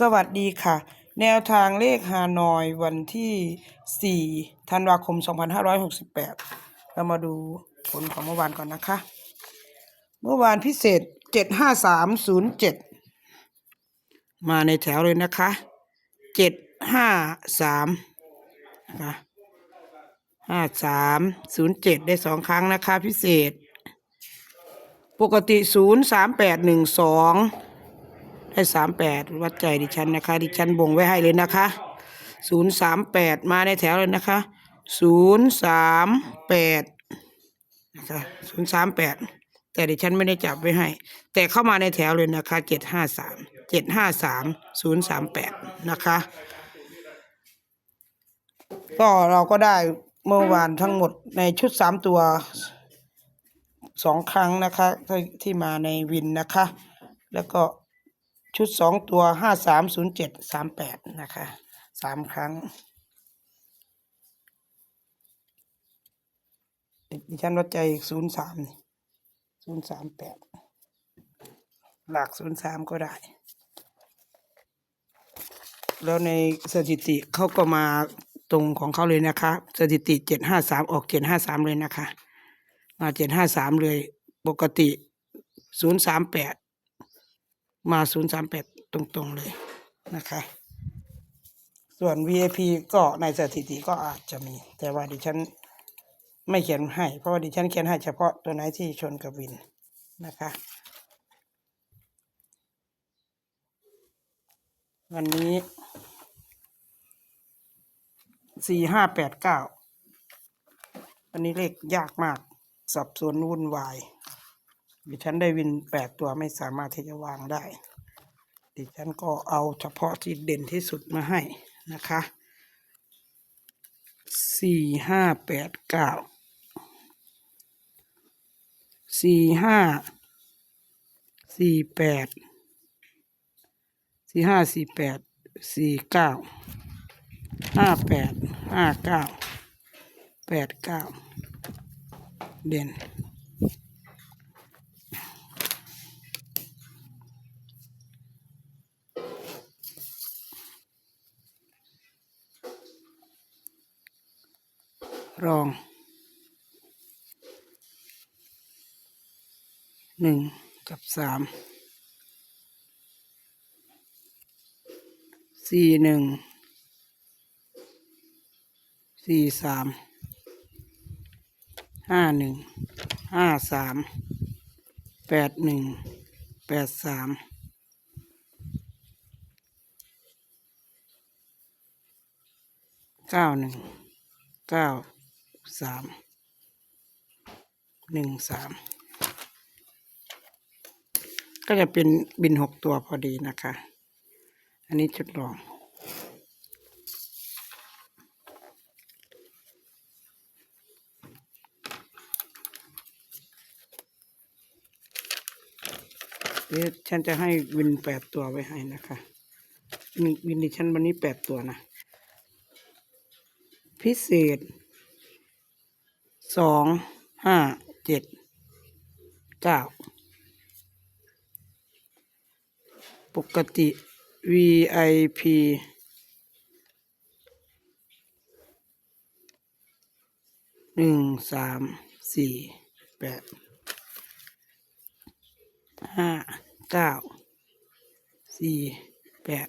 สวัสดีค่ะ แนวทางเลขฮานอยวันที่ 4 ธันวาคม 2568 เรามาดูผลของเมื่อวานก่อนนะคะ เมื่อวานพิเศษ 75307 มาในแถวเลยนะคะ 753 นะคะ5307 ได้สองครั้งนะคะพิเศษ ปกติ 03812 ได้สามแปดวัดใจดิฉันนะคะ ดิฉันบ่งไว้ให้เลยนะคะศูนย์สามแปดมาในแถวเลยนะคะศูนย์สามแปดนะคะศูนย์สามแปดแต่ดิฉันไม่ได้จับไว้ให้ แต่เข้ามาในแถวเลยนะคะเจ็ดห้าสามเจ็ดห้าสามศูนย์สามแปดนะคะ ก็เราก็ได้เมื่อวานทั้งหมดในชุดสามตัวสองครั้งนะคะที่ที่มาในวินนะคะ แล้วก็ ชุดสองตัวห้าสามศูนย์เจ็ดสามแปดนะคะสามครั้งดิฉันวัดใจศูนย์สามศูนย์สามแปดหลักศูนย์สามก็ได้ แล้วในสถิติเขาก็มาตรงของเขาเลยนะคะ สถิติเจ็ดห้าสามออกเจ็ดห้าสามเลยนะคะ มาเจ็ดห้าสามเลย ปกติศูนย์สามแปด มา 038 ตรงๆเลยนะคะ ส่วน VIP ก็ในสถิติก็อาจจะมี แต่ว่าดิฉันไม่เขียนให้ เพราะว่าดิฉันเขียนให้เฉพาะตัวไหนที่ชนกับวินนะคะ วันนี้4589วันนี้เลขยากมาก สับสนวุ่นวาย ดิฉันได้วินแปดตัวไม่สามารถที่จะวางได้ ดิฉันก็เอาเฉพาะที่เด่นที่สุดมาให้นะคะสี่ห้าแปดเก้าสี่ห้าสี่แปดสี่ห้าสี่แปดสี่เก้าห้าแปดห้าเก้าแปดเก้าเด่น รองหนึ่งกับสามสี่หนึ่งสี่สามห้าหนึ่งห้าสามแปดหนึ่งแปดสามเก้าหนึ่งเก้า สามหนึ่งสามก็จะเป็นบินหกตัวพอดีนะคะ อันนี้ชุดรอง เดี๋ยวฉันจะให้วินแปดตัวไว้ให้นะคะวินวินดิฉันวันนี้แปดตัวนะ พิเศษ สองห้าเจ็ดเก้าปกติ VIP หนึ่งสามสี่แปดห้าเก้าสี่แปด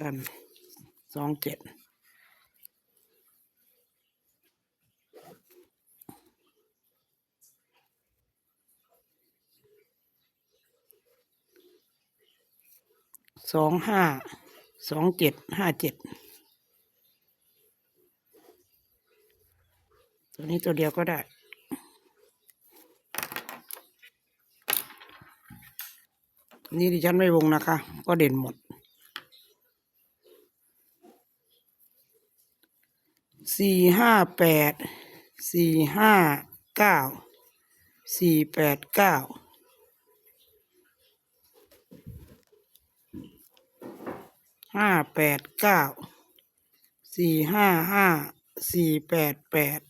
กันสองเจ็ดสองห้าสองเจ็ดห้าเจ็ดตัวนี้ตัวเดียวก็ได้นี่ดิฉันไม่วงนะคะ ก็เด่นหมด สี่ห้าแปดสี่ห้าเก้าสี่แปดเก้าห้าแปดเก้าสี่ห้าห้าสี่แปดแปด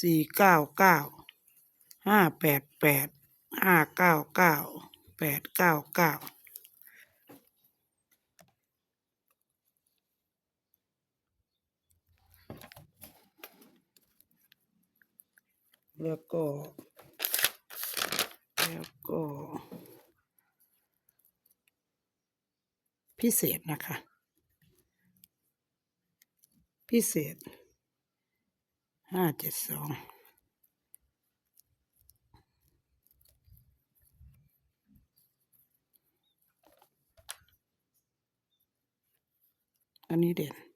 สี่เก้าเก้าห้าแปดแปดห้าเก้าเก้าแปดเก้าเก้า แล้วก็ แล้วก็ พิเศษนะคะ พิเศษห้าเจ็ดสองอันนี้เด่น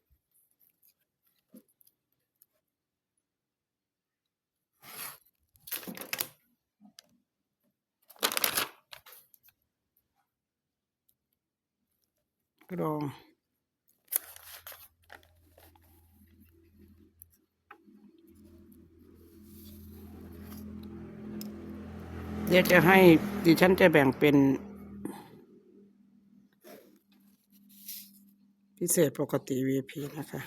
กรอง เดี๋ยวจะให้ดิฉันจะแบ่งเป็น พิเศษปกติ VIP นะคะ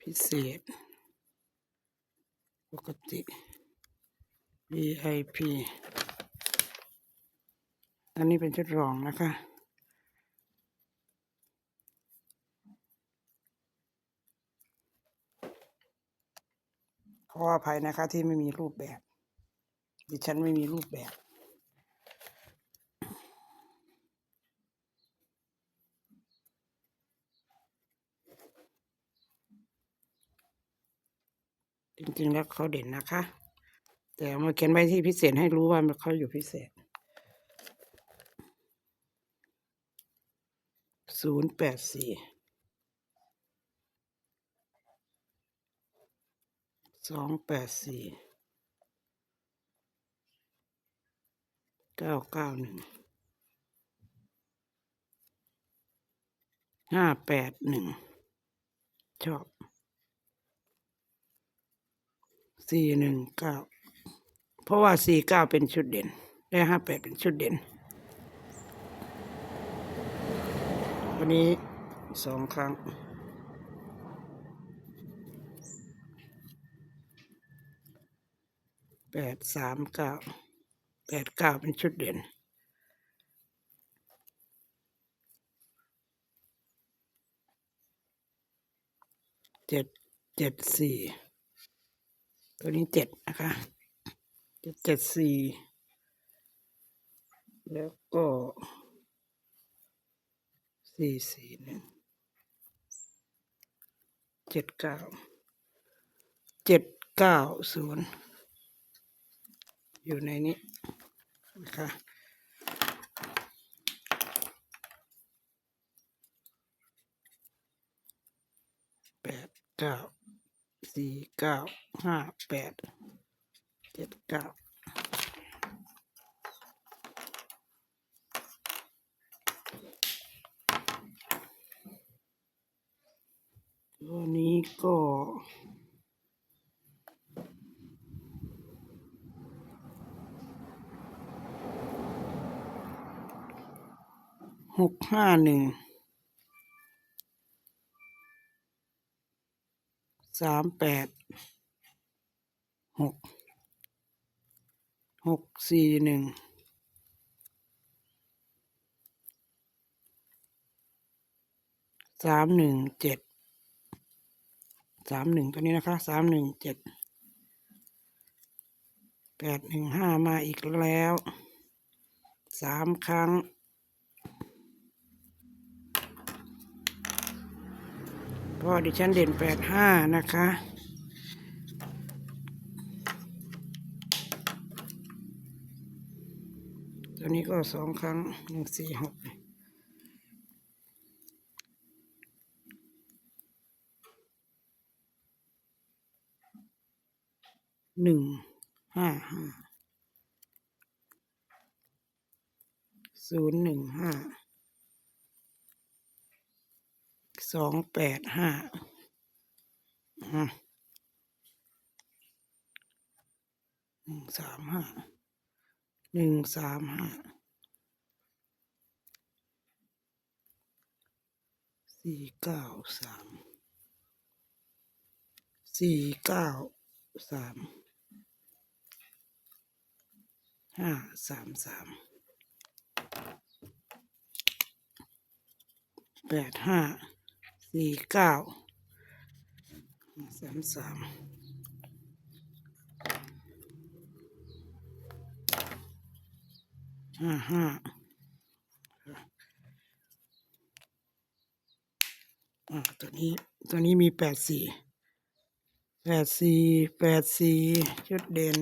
พิเศษ กติ VIP อันนี้เป็นชุดรองนะคะ ขออภัยนะคะที่ไม่มีรูปแบบ ดิฉันไม่มีรูปแบบ ริง ๆ แล้วเขาเด่นนะคะ แต่มาเขียนไว้ที่พิเศษให้รู้ว่ามันเขาอยู่พิเศษศูนย์แปดสี่สองแปดสี่เก้าเก้าหนึ่งห้าแปดหนึ่งชอบ สี่หนึ่งเก้าเพราะว่าสี่เก้าเป็นชุดเด่น และห้าแปดเป็นชุดเด่น วันนี้สองครั้งแปดสามเก้าแปดเก้าเป็นชุดเด่นเจ็ดเจ็ดสี่ ตัวนี้เจ็ดนะคะเจ็ดเจ็ดสี่แล้วก็สี่สี่หนึ่งเจ็ดเก้าเจ็ดเก้าศูนย์อยู่ในนี้นะคะแปดเก้า สี่เก้าห้าแปดเจ็ดเก้าตัวนี้ก็หกห้าหนึ่ง สามแปดหกหกสี่หนึ่งสามหนึ่งเจ็ดสามหนึ่งตัวนี้นะคะสามหนึ่งเจ็ดแปดหนึ่งห้ามาอีกแล้วสามครั้ง พราะดิฉันเด่นแปดห้านะคะตัวนี้ก็สองครั้งหนึ่งสี่หกหนึ่งห้าห้าศูนย์หนึ่งห้า สองแปดห้าหนึ่งสามห้าหนึ่งสามห้าสี่เก้าสามสี่เก้าสามห้าสามสามแปดห้า สี่เก้าสามสามห้าห้าอ่าตัวนี้ตัวนี้มีแปดสี่แปดสี่แปดสี่ชุดเด่น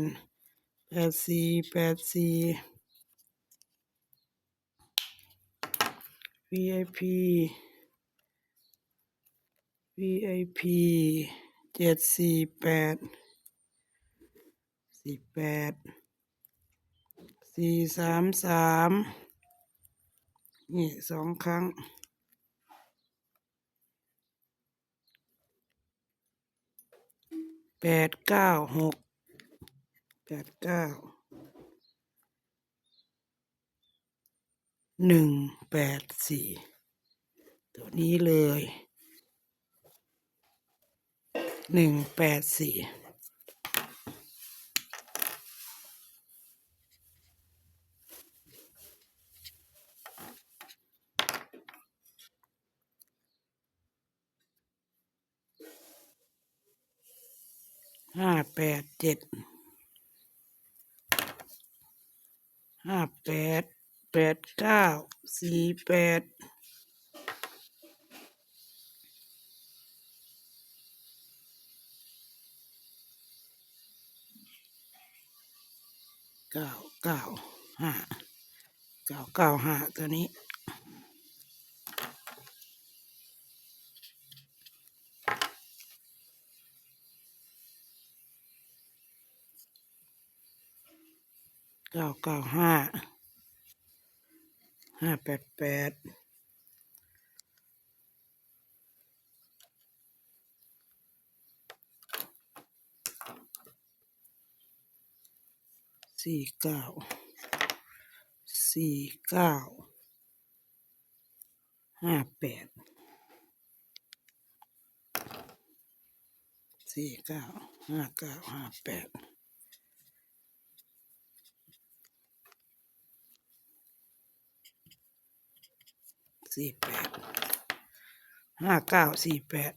แปดสี่แปดสี่ VIP VIP เจ็ดสี่แปดสี่แปดสี่สามสามนี่สองครั้งแปดเก้าหกแปดเก้าหนึ่งแปดสี่ตัวนี้เลย หนึ่งแปดสี่ห้าแปดเจ็ดห้าแปดแปดเก้าสี่แปด เก้าเก้าห้าเก้าเก้าห้าตัวนี้เก้าเก้าห้าห้าแปดแปด สี่เก้าสี่เก้าห้าแปดสี่เก้าห้าเก้าห้าแปดสี่แปดห้าเก้าสี่แปด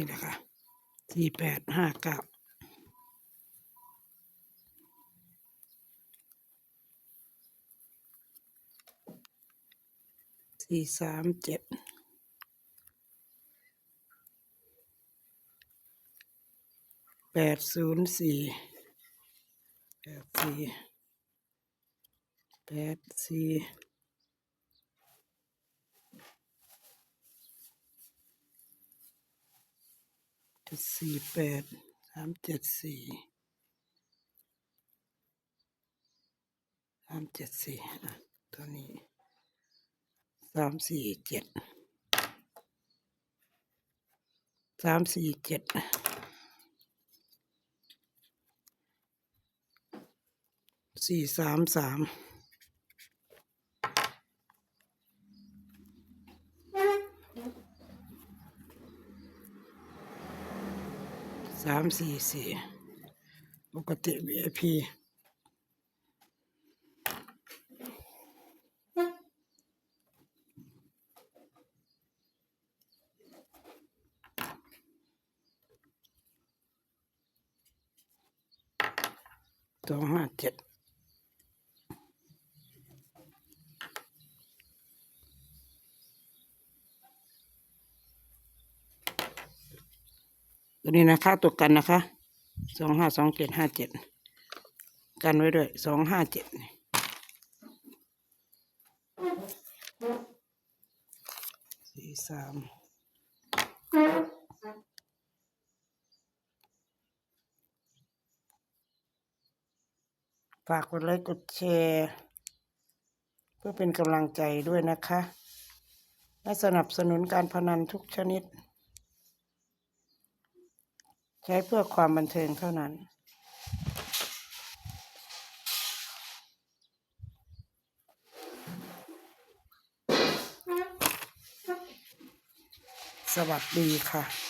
นี่แหละค่ะสี่แปดห้าเก้าสี่สามเจ็ดแปดศูนย์สี่แปดสี่แปดสี่เจ็ด สี่แปดสามเจ็ดสี่สามเจ็ดสี่ตัวนี้สามสี่เจ็ดสามสี่เจ็ดสี่สามสาม สามสี่สี่ปกติ VIP สองห้าเจ็ด ตัวนี้นะคะตัวกันนะคะสองห้าสองเจ็ดห้าเจ็ดกันไว้ด้วยสองห้าเจ็ดสี่สามฝากกดไลค์กดแชร์ เพื่อเป็นกำลังใจด้วยนะคะ และสนับสนุนการพนันทุกชนิด ใช้เพื่อความบันเทิงเท่านั้น สวัสดีค่ะ